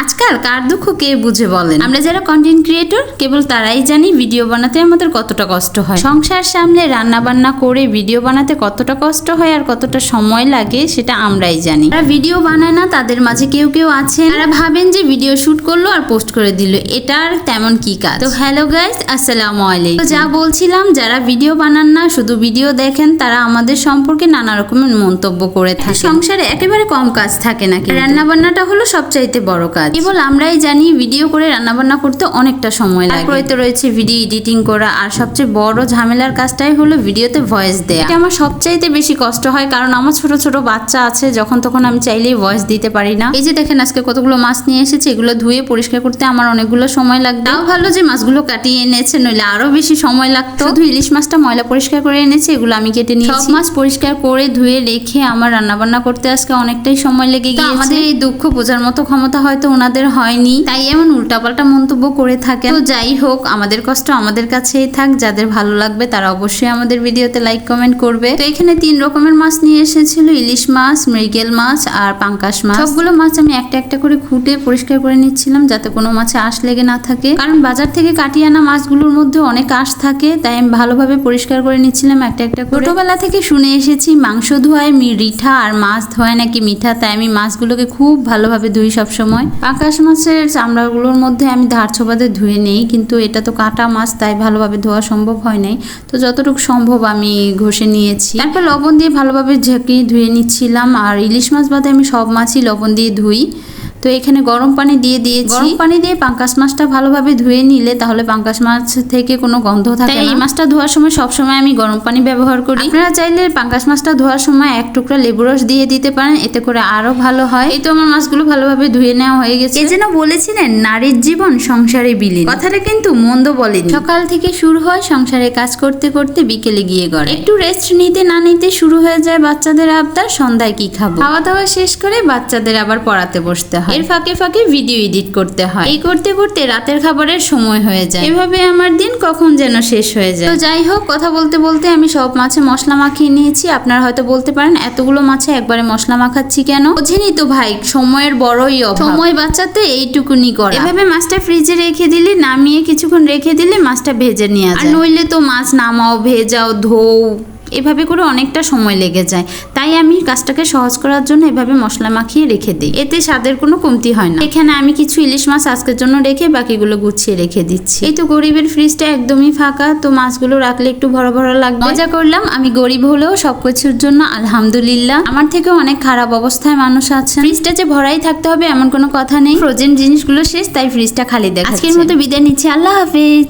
আজকাল কার দুঃখ কে বুঝে বলেন? আমরা যারা কন্টেন্ট ক্রিয়েটর কেবল তারাই জানি ভিডিও বানাতে আমাদের কতটা কষ্ট হয়। সংসার সামলে রান্না বান্না করে ভিডিও বানাতে কতটা কষ্ট হয় আর কতটা সময় লাগে সেটা আমরাই জানি। যারা ভিডিও বানায় না, তাদের মাঝে কেউ কেউ আছে তারা ভাবেন যে ভিডিও শুট করল আর পোস্ট করে দিল। এটার তেমন কি কাজ? তো হ্যালো গাইস আসসালামু আলাইকুম। তো যা বলছিলাম, যারা ভিডিও বানান না, শুধু ভিডিও দেখেন, তারা আমাদের সম্পর্কে নানা রকমের মন্তব্য করে থাকে। সংসারে একেবারে কম কাজ থাকে না রান্না বান্নাটা হলো সবচাইতে বড় কাজ। কেবল আমরাই জানি ভিডিও করে রান্না বান্না করতে অনেকটা সময় লাগে। তারপরে তো রয়েছে ভিডিও এডিটিং করা আর সবচেয়ে বড় ঝামেলার কাজটাই হলো ভিডিওতে ভয়েস দেয়া। এটা আমার সবচাইতে বেশি কষ্ট হয় কারণ আমার ছোট ছোট বাচ্চা আছে যখন তখন আমি চাইলেই ভয়েস দিতে পারি না। এই যে দেখেন আজকে কতগুলো মাছ নিয়ে এসেছে এগুলো ধুয়ে পরিষ্কার করতে আমার অনেকগুলো সময় লাগবে। তাও ভালো যে মাছগুলো কাটিয়ে এনেছে নইলে আরও বেশি সময় লাগতো। শুধু ইলিশ মাছটা ময়লা পরিষ্কার করে এনেছে এগুলো আমি কেটে নিয়েছি। সব মাছ পরিষ্কার করে ধুয়ে রেখে আমার রান্না বান্না করতে আজকে অনেকটাই সময় লেগে গিয়েছে। আমাদের এই দুঃখ বোঝার মতো ক্ষমতা হয়তো ওনাদের হয়নি। তাই এমন উল্টাপাল্টা মন্তব্য করে থাকে তো যাই হোক, আমাদের কষ্ট আমাদের কাছেই থাক। যাদের ভালো লাগবে তারা অবশ্যই আমাদের ভিডিওতে লাইক কমেন্ট করবে। তো এখানে তিন রকমের মাছ নিয়ে এসেছিল। ইলিশ মাছ, মৃগেল মাছ আর পাঙ্কাশ মাছ। সবগুলো মাছ আমি একটা একটা করে খুঁটে পরিষ্কার করে নিচ্ছিলাম যাতে কোনো মাছে আঁশ লেগে না থাকে। কারণ বাজার থেকে কাটিয়ে আনা মাছগুলোর মধ্যে অনেক আঁশ থাকে, তাই আমি ভালোভাবে পরিষ্কার করে নিচ্ছিলাম একটা একটা করে। ছোটবেলা থেকে শুনে এসেছি, মাংস ধোয়ায় রিঠা আর মাছ ধোয়ায় নাকি মিঠা, তাই আমি মাছগুলোকে খুব ভালোভাবে ধুই সবসময়। পাঙ্কাশ মাছের চামড়াগুলোর মধ্যে আমি ধার ছোপাতে ধুয়ে নেই, কিন্তু এটা তো কাটা মাছ, তাই ভালোভাবে ধোয়া সম্ভব হয় নাই। তো যতটুকু সম্ভব আমি ঘষে নিয়েছি। তারপর লবণ দিয়ে ভালোভাবে ঝেঁকিয়ে ধুয়ে নিচ্ছিলাম, আর ইলিশ মাছ বাদে আমি সব মাছই লবণ দিয়ে ধুই। তো এখানে গরম পানি দিয়ে দিয়েছি। গরম পানি দিয়ে পাঙ্কাশ মাছটা ভালোভাবে ধুয়ে নিলে তাহলে পাঙ্কাশ মাছ থেকে কোনো গন্ধ থাকে না এই মাছটা ধোয়ার সময় সব সময় আমি গরম পানি ব্যবহার করি। আপনারা চাইলে পাঙ্কাশ মাছটা ধোয়ার সময় এক টুকরা লেবু রস দিয়ে দিতে পারেন এতে করে আরও ভালো হয়। এই তো আমার মাছগুলো ভালোভাবে ধুয়ে নেওয়া হয়ে গেছে। এ যেন বলেছিলেন নারীর জীবন সংসারে বিলীন। কথাটা কিন্তু মন্দ বলেনি। সকাল থেকে শুরু হয় সংসারে কাজ করতে করতে বিকেলে গিয়ে গড়ে। একটু রেস্ট নিতে না নিতে শুরু হয়ে যায় বাচ্চাদের আবদার সন্ধ্যায় কি খাব? খাওয়া দাওয়া শেষ করে বাচ্চাদের আবার পড়াতে বসতে হয়। এর ফাঁকে ফাঁকে ভিডিও এডিট করতে হয়। এই করতে করতে রাতের খাবারের সময় হয়ে যায়। এভাবে আমার দিন কখন যেন শেষ হয়ে যায়। তো যাই হোক কথা বলতে বলতে আমি সব মাছে মশলা মাখিয়ে নিয়েছি। আপনারা হয়তো বলতে পারেন এতগুলো মাছে একবারে মশলা মাখাচ্ছি কেন? বোঝেনি তো ভাই সময়ের বড়ই অভাব। সময় বাঁচাতে এইটুকুনি করা। এভাবে মাছটা ফ্রিজে রেখে দিলে নামিয়ে কিছুক্ষণ রেখে দিলে মাছটা ভেজে নিয়ে আর নইলে তো মাছ নামাও ভেজাও ধোও। এভাবে করে অনেকটা সময় লেগে যায়। তাই আমি কাজটাকে সহজ করার জন্য এভাবে মশলা মাখিয়ে রেখে দিই। এতে স্বাদের কোনো কমতি হয় না। এখানে আমি কিছু ইলিশ মাছ আজকের জন্য রেখে বাকিগুলো গুছিয়ে রেখে দিচ্ছি। এই তো গরিবের ফ্রিজটা একদমই ফাঁকা। তো মাছগুলো রাখলে একটু ভরা ভরা লাগবে। মজা করলাম। আমি গরিব হলেও সবকিছুর জন্য আলহামদুলিল্লাহ। আমার থেকে অনেক খারাপ অবস্থায় মানুষ আছে। ফ্রিজটা যে ভরাই থাকতে হবে এমন কোনো কথা নেই। ফ্রোজেন জিনিসগুলো শেষ, তাই ফ্রিজটা খালি দেখা আজকের মতো বিদায় নিচ্ছি। আল্লাহ হাফেজ।